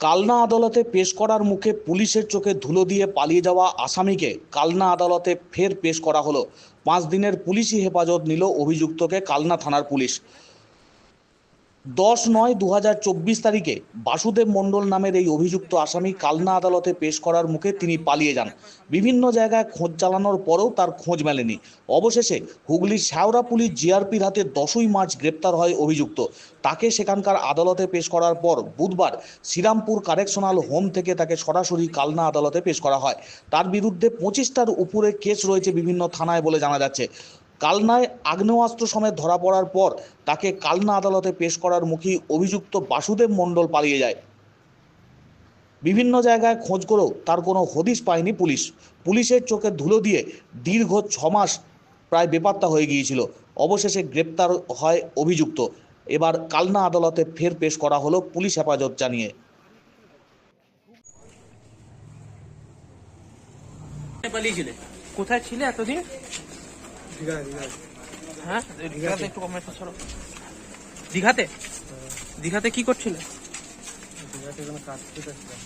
কালনা আদালতে পেশ করার মুখে পুলিশের চোখে ধুলো দিয়ে পালিয়ে যাওয়া আসামিকে কালনা আদালতে ফের পেশ করা হলো। পাঁচ দিনের পুলিশি হেফাজত নিল অভিযুক্তকে কালনা থানার পুলিশ। দশ নয় দু তারিখে বাসুদেব মণ্ডল নামের এই অভিযুক্ত আসামি কালনা আদালতে পেশ করার মুখে তিনি পালিয়ে যান। বিভিন্ন জায়গায় খোঁজ চালানোর পরেও তার খোঁজ মেলেনি। অবশেষে হুগলির শাওরা পুলিশ জিআরপির হাতে দশই মার্চ গ্রেপ্তার হয় অভিযুক্ত। তাকে সেখানকার আদালতে পেশ করার পর বুধবার শ্রীরামপুর কারেকশনাল হোম থেকে তাকে সরাসরি কালনা আদালতে পেশ করা হয়। তার বিরুদ্ধে পঁচিশটার উপরে কেস রয়েছে বিভিন্ন থানায় বলে জানা যাচ্ছে। কালনায় আগ্নেয়াস্ত্র সমেত ধরা পড়ার পর তাকে কালনা আদালতে পেশ করার মুখী অভিযুক্ত বাসুদেব মণ্ডল পালিয়ে যায়। বিভিন্ন জায়গায় খোঁজ করেও তার কোনো হদিশ পায়নি পুলিশ। পুলিশের চোখে ধুলো দিয়ে দীর্ঘ ছ মাস প্রায় বেপাত্তা হয়ে গিয়েছিল। অবশেষে গ্রেপ্তার হয় অভিযুক্ত। এবার কালনা আদালতে ফের পেশ করা হলো পুলিশ হেফাজত জানিয়ে। পালিয়েছিলে? কোথায় ছিলে এতদিন? হ্যাঁ? দীঘাতে। একটু কমেন্ট ছাড়ো দীঘাতে? দীঘাতে কি করছিলে? দীঘাতে কোনো কাজ করতেছিলাম